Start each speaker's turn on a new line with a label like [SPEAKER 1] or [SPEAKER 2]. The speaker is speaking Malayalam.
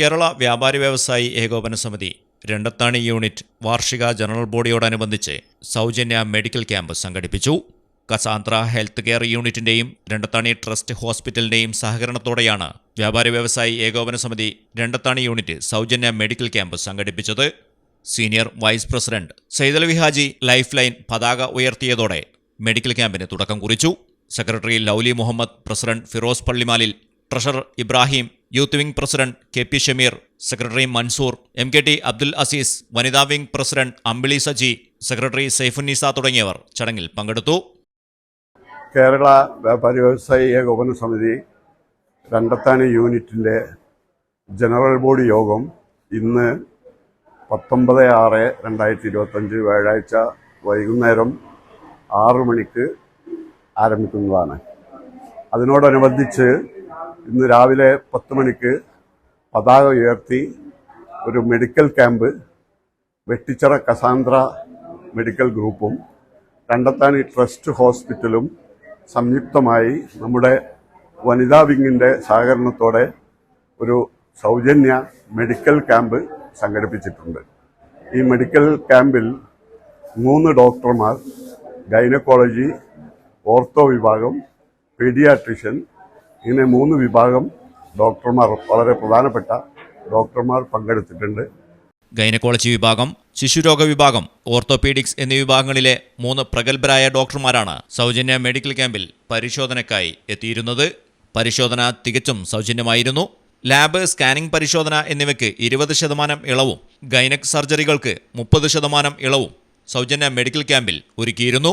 [SPEAKER 1] കേരള വ്യാപാരി വ്യവസായി ഏകോപന സമിതി രണ്ടത്താണി യൂണിറ്റ് വാർഷിക ജനറൽ ബോഡിയോടനുബന്ധിച്ച് സൗജന്യ മെഡിക്കൽ ക്യാമ്പ് സംഘടിപ്പിച്ചു. കസാന്ത്ര ഹെൽത്ത് കെയർ യൂണിറ്റിന്റെയും രണ്ടത്താണി ട്രസ്റ്റ് ഹോസ്പിറ്റലിന്റെയും സഹകരണത്തോടെയാണ് വ്യാപാരി വ്യവസായി ഏകോപന സമിതി രണ്ടത്താണി യൂണിറ്റ് സൗജന്യ മെഡിക്കൽ ക്യാമ്പ് സംഘടിപ്പിച്ചത്. Senior vice president Saithalavi Haji life line പതാക ഉയർത്തിയതോടെ മെഡിക്കൽ ക്യാമ്പിന് തുടക്കം കുറിച്ചു. Secretary lovely Muhammad president Firoz Pallimalil treasurer Ibrahim youth wing president K P Shameer secretary Mansoor M K T Abdul Azeez വനിതാ wing president Ambili Saji secretary Saifunnisa തുടങ്ങിയവർ ചടങ്ങിൽ പങ്കെടുത്തു.
[SPEAKER 2] കേരള വ്യാപാരി വ്യവസായി ഏകോപന സമിതി രണ്ടത്താണി യൂണിറ്റിന്റെ ജനറൽ ബോഡി യോഗം ഇന്ന് പത്തൊമ്പത് ആറ് രണ്ടായിരത്തി ഇരുപത്തഞ്ച് വ്യാഴാഴ്ച വൈകുന്നേരം ആറു മണിക്ക് ആരംഭിക്കുന്നതാണ്. അതിനോടനുബന്ധിച്ച് ഇന്ന് രാവിലെ പത്ത് മണിക്ക് പതാക ഉയർത്തി ഒരു medical camp Vettichira Cassandra medical ഗ്രൂപ്പും രണ്ടത്താനി ട്രസ്റ്റ് ഹോസ്പിറ്റലും സംയുക്തമായി നമ്മുടെ വനിതാ വിങ്ങിന്റെ സഹകരണത്തോടെ ഒരു സൗജന്യ മെഡിക്കൽ ക്യാമ്പ് സംഘടിപ്പിച്ചിട്ടുണ്ട്. ഈ മെഡിക്കൽ ക്യാമ്പിൽ മൂന്ന് ഡോക്ടർമാർ ഗൈനക്കോളജി ഓർത്തോ വിഭാഗം പീഡിയാട്രിഷ്യൻ ഇങ്ങനെ മൂന്ന് വിഭാഗം ഡോക്ടർമാർ വളരെ പ്രധാനപ്പെട്ട ഡോക്ടർമാർ പങ്കെടുത്തിട്ടുണ്ട്.
[SPEAKER 1] ഗൈനക്കോളജി വിഭാഗം ശിശുരോഗ വിഭാഗം ഓർത്തോപീഡിക്സ് എന്നീ വിഭാഗങ്ങളിലെ മൂന്ന് പ്രഗത്ഭരായ ഡോക്ടർമാരാണ് സൗജന്യ മെഡിക്കൽ ക്യാമ്പിൽ പരിശോധനയ്ക്കായി എത്തിയിരുന്നത്. പരിശോധന തികച്ചും സൗജന്യമായിരുന്നു. ലാബ് സ്കാനിംഗ് പരിശോധന എന്നിവയ്ക്ക് ഇരുപത് ശതമാനം ഇളവും ഗൈനക് സർജറികൾക്ക് മുപ്പത് ശതമാനം ഇളവും സൗജന്യ മെഡിക്കൽ ക്യാമ്പിൽ ഒരുക്കിയിരുന്നു.